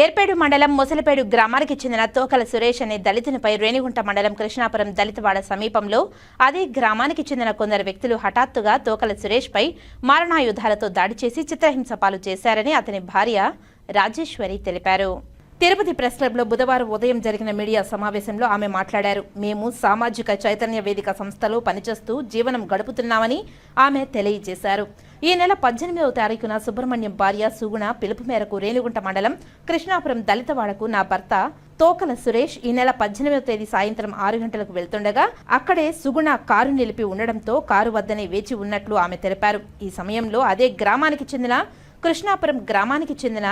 ఏర్పేడు మండలం ముసలిపేడు గ్రామానికి చెందిన తోకల సురేష్ అనే దళితునిపై రేణిగుంట మండలం కృష్ణాపురం దళితవాడ సమీపంలో అదే గ్రామానికి చెందిన కొందరు వ్యక్తులు హఠాత్తుగా తోకల సురేష్పై మారణాయుధాలతో దాడి చేసి చిత్రహింస పాలు చేశారని అతని భార్య రాజేశ్వరి తెలిపారు. తిరుపతి ప్రెస్ క్లబ్లో బుధవారం ఉదయం జరిగిన మీడియా సమావేశంలో ఆమె మాట్లాడారు. మేము సామాజిక చైతన్య వేదిక సంస్థలో పనిచేస్తూ జీవనం గడుపుతున్నామని ఆమె తెలియజేశారు. ఈ నెల పద్దెనిమిదవ తారీఖున సుబ్రహ్మణ్యం భార్య సుగుణ పిలుపు మేరకు రేణిగుంట మండలం కృష్ణాపురం దళితవాడకు నా భర్త తోకల సురేష్ ఈ నెల పద్దెనిమిదవ తేదీ సాయంత్రం ఆరు గంటలకు వెళ్తుండగా అక్కడే సుగుణ కారు నిలిపి ఉండడంతో కారు వద్దనే వేచి ఉన్నట్లు ఆమె తెలిపారు. ఈ సమయంలో అదే గ్రామానికి చెందిన కృష్ణాపురం గ్రామానికి చెందిన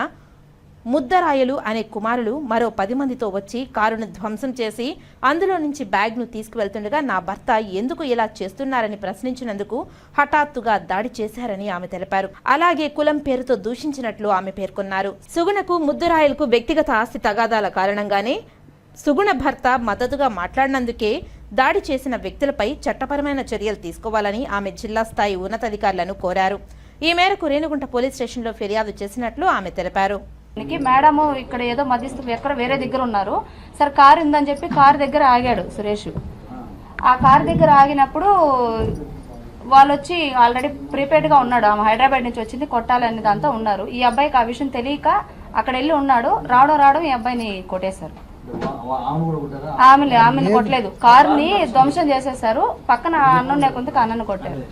ముద్దరాయలు అనే కుమారులు మరో పది మందితో వచ్చి కారును ధ్వంసం చేసి అందులో నుంచి బ్యాగ్ను తీసుకువెళ్తుండగా నా భర్త ఎందుకు ఇలా చేస్తున్నారని ప్రశ్నించినందుకు హఠాత్తుగా దాడి చేశారని ఆమె తెలిపారు. అలాగే కులం పేరుతో దూషించినట్లు ఆమె పేర్కొన్నారు. సుగుణకు ముద్దరాయలకు వ్యక్తిగత ఆస్తి తగాదాల కారణంగానే సుగుణ భర్త మద్దతుగా మాట్లాడినందుకే దాడి చేసిన వ్యక్తులపై చట్టపరమైన చర్యలు తీసుకోవాలని ఆమె జిల్లా స్థాయి ఉన్నతాధికారులను కోరారు. ఈ మేరకు రేణుగుంట పోలీస్ స్టేషన్లో ఫిర్యాదు చేసినట్లు ఆమె తెలిపారు. దానికి మేడం ఇక్కడ ఏదో మధ్యస్థ ఎక్కడ వేరే దగ్గర ఉన్నారు. సార్ కారు ఉందని చెప్పి కారు దగ్గర ఆగాడు సురేష్. ఆ కారు దగ్గర ఆగినప్పుడు వాళ్ళు వచ్చి ఆల్రెడీ ప్రీపెయిడ్గా ఉన్నాడు. ఆమె హైదరాబాద్ నుంచి వచ్చింది కొట్టాలని దాంతో ఉన్నారు. ఈ అబ్బాయికి ఆ విషయం తెలియక అక్కడ వెళ్ళి ఉన్నాడు. రావడం రావడం ఈ అబ్బాయిని కొట్టేశారు. ఆమె ఆమెను కొట్టలేదు. కారుని ధ్వంసం చేసేసారు పక్కన అన్నం లేకుండా అన్నను కొట్టారు.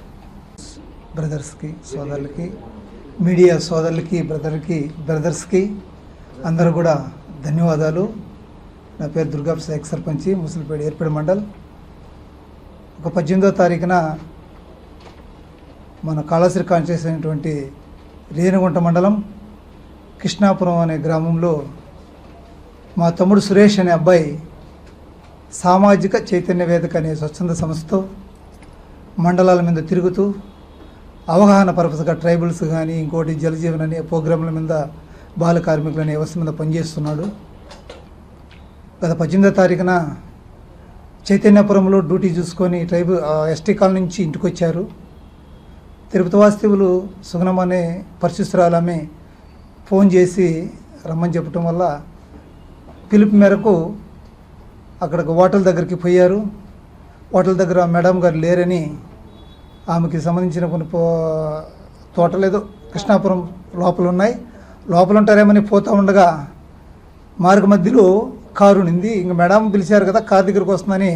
బ్రదర్స్కి సోదరులకి మీడియా సోదరులకి బ్రదర్కి బ్రదర్స్కి అందరూ కూడా ధన్యవాదాలు. నా పేరు దుర్గా ఎక్స్ సర్పంచి ముసలిపేట ఏర్పేడు మండల్. ఒక పద్దెనిమిదో తారీఖున మన కాళాశ్రీ కాన్షియస్ అయినటువంటి రేణుగుంట మండలం కృష్ణాపురం అనే గ్రామంలో మా తమ్ముడు సురేష్ అనే అబ్బాయి సామాజిక చైతన్య వేదిక అనే స్వచ్ఛంద సంస్థతో మండలాల మీద తిరుగుతూ అవగాహన పర్పస్గా ట్రైబల్స్ కానీ ఇంకోటి జలజీవన్ అనే ప్రోగ్రాంల మీద బాల కార్మికులు అనే వ్యవస్థ మీద పనిచేస్తున్నాడు. గత పద్దెనిమిదో తారీఖున చైతన్యపురంలో డ్యూటీ చూసుకొని ట్రైబల్ ఎస్టీ కాలనీ నుంచి ఇంటికి వచ్చారు తిరుపతి వాస్తవులు సుగనం అనే పరిశుస్త్రాలు ఫోన్ చేసి రమ్మని చెప్పటం వల్ల పిలుపు మేరకు అక్కడికి హోటల్ దగ్గరికి పోయారు. హోటల్ దగ్గర మేడం గారు లేరని ఆమెకి సంబంధించిన కొన్ని పో కృష్ణాపురం లోపల ఉన్నాయి. లోపల ఉంటారేమని పోతూ ఉండగా మార్గ మధ్యలో కారు నింది. ఇంక మేడం పిలిచారు కదా కారు దగ్గరకు వస్తుందని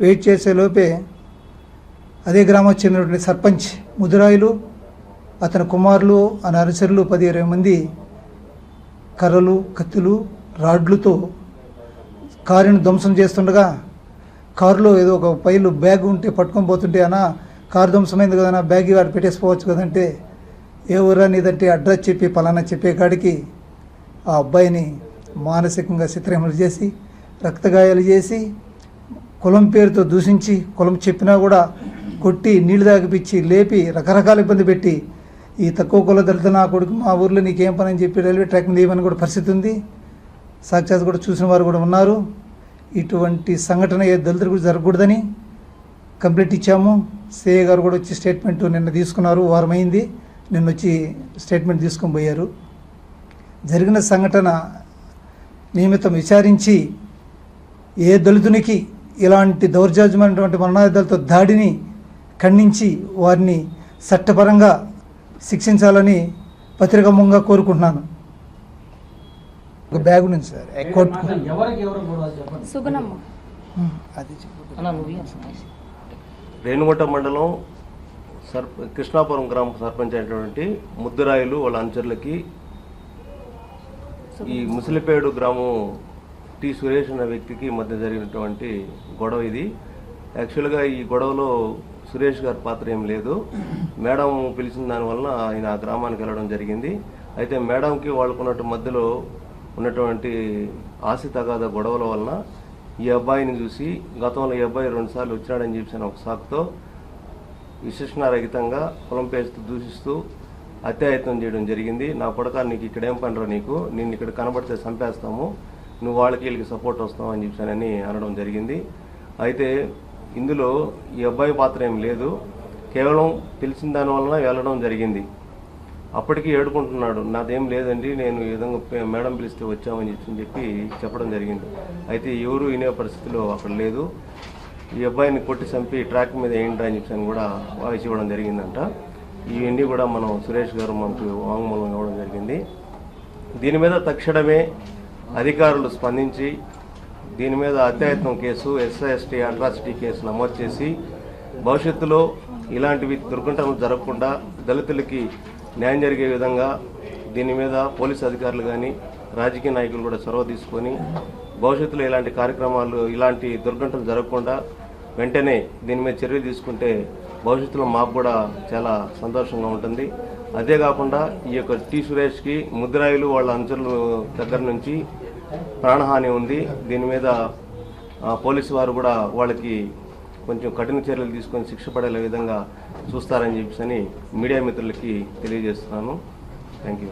వెయిట్ చేసే లోపే అదే గ్రామం చెందినటువంటి సర్పంచ్ ముదురాయిలు అతని కుమారులు అతని అనుచరులు పది ఇరవై మంది కర్రలు కత్తులు రాడ్లతో కారుని ధ్వంసం చేస్తుండగా కారులో ఏదో ఒక పైలు బ్యాగ్ ఉంటే పట్టుకొని పోతుంటే అన్న కారు ధ్వంసమైంది కదా బ్యాగ్ వాడు పెట్టేసుకోవచ్చు కదంటే ఏ ఊరా నీదంటే అడ్రస్ చెప్పి పలానా చెప్పే కాడికి ఆ అబ్బాయిని మానసికంగా చిత్రహింసలు చేసి రక్తగాయాలు చేసి కులం పేరుతో దూషించి కులం చెప్పినా కూడా కొట్టి నీళ్ళు తాగిపిచ్చి లేపి రకరకాల ఇబ్బంది పెట్టి ఈ తక్కువ కుల దళిత నా కొడుకు మా ఊర్లో నీకేం పని అని చెప్పి రైల్వే ట్రాక్ తీయమని కూడా పరిస్థితి ఉంది. సాక్షాత్ కూడా చూసిన వారు కూడా ఉన్నారు. ఇటువంటి సంఘటన ఏ దళితులు కూడా జరగకూడదని కంప్లైంట్ ఇచ్చాము. సిఏ గారు కూడా వచ్చి స్టేట్మెంట్ నిన్న తీసుకున్నారు. వారమైంది. నిన్న వచ్చి స్టేట్మెంట్ తీసుకొని పోయారు. జరిగిన సంఘటన నియమితం విచారించి ఏ దళితునికి ఇలాంటి దౌర్జాజ్యమైనటువంటి మరణాయుధాలతో దాడిని ఖండించి వారిని చట్టపరంగా శిక్షించాలని పత్రికమ్మంగా కోరుకుంటున్నాను. ఒక బ్యాగ్ ఉంది సార్. అది చెప్పు. రేణుగుంట మండలం సర్ప కృష్ణాపురం గ్రామ సర్పంచ్ అయినటువంటి ముద్దురాయులు వాళ్ళ అనుచరులకి ఈ ముసలిపేడు గ్రామం టి సురేష్ అనే వ్యక్తికి మధ్య జరిగినటువంటి గొడవ ఇది. యాక్చువల్గా ఈ గొడవలో సురేష్ గారి పాత్ర ఏం లేదు. మేడం పిలిచిన దానివల్ల ఆయన ఆ గ్రామానికి వెళ్ళడం జరిగింది. అయితే మేడంకి వాళ్ళకున్నట్టు మధ్యలో ఉన్నటువంటి ఆశ తగాద గొడవల వలన ఈ అబ్బాయిని చూసి గతంలో ఈ అబ్బాయి రెండుసార్లు వచ్చినాడని చెప్పిన ఒక సాకుతో విశేషణరహితంగా కులం పేస్తూ దూషిస్తూ అత్యాయత్నం చేయడం జరిగింది. నా కొడక నీకు ఇక్కడ ఏం పనిరా నీకు? నిన్ను ఇక్కడ కనబడితే చంపేస్తాము. నువ్వు వాళ్ళకి వీళ్ళకి సపోర్ట్ వస్తావు అని చెప్పానని అనడం జరిగింది. అయితే ఇందులో ఈ అబ్బాయి పాత్ర ఏం లేదు. కేవలం తెలిసిన దానివల్ల వెళ్ళడం జరిగింది. అప్పటికి ఏడుకుంటున్నాడు నాదేం లేదండి నేను ఈ విధంగా మేడం పిలిస్తే వచ్చామని చెప్పి చెప్పి చెప్పడం జరిగింది. అయితే ఎవరు వినే పరిస్థితిలో అక్కడ లేదు. ఈ అబ్బాయిని కొట్టి చంపి ట్రాక్ మీద ఏంటా అని చెప్పి కూడా వాయిస్ ఇవ్వడం జరిగిందంట. ఇవన్నీ కూడా మనం సురేష్ గారు మనకు వాంగ్మూలం ఇవ్వడం జరిగింది. దీని మీద తక్షణమే అధికారులు స్పందించి దీని మీద అత్యాయత్నం case SC ST atrocity case నమోదు చేసి భవిష్యత్తులో ఇలాంటివి దుర్ఘటనలు జరగకుండా దళితులకి న్యాయం జరిగే విధంగా దీని మీద పోలీసు అధికారులు కానీ రాజకీయ నాయకులు కూడా చొరవ తీసుకొని భవిష్యత్తులో ఇలాంటి కార్యక్రమాలు ఇలాంటి దుర్ఘటనలు జరగకుండా వెంటనే దీని మీద చర్యలు తీసుకుంటే భవిష్యత్తులో మాకు కూడా చాలా సంతోషంగా ఉంటుంది. అదే కాకుండా ఈ యొక్క టి సురేష్కి ముద్రాయిలు వాళ్ళ అంచుల దగ్గర నుంచి ప్రాణహాని ఉంది. దీని మీద పోలీసు వారు కూడా వాళ్ళకి కొంచెం కఠిన చర్యలు తీసుకొని శిక్ష పడేలా విధంగా చూస్తారని చెప్పేసి మీడియా మిత్రులకి తెలియజేస్తున్నాను. Thank you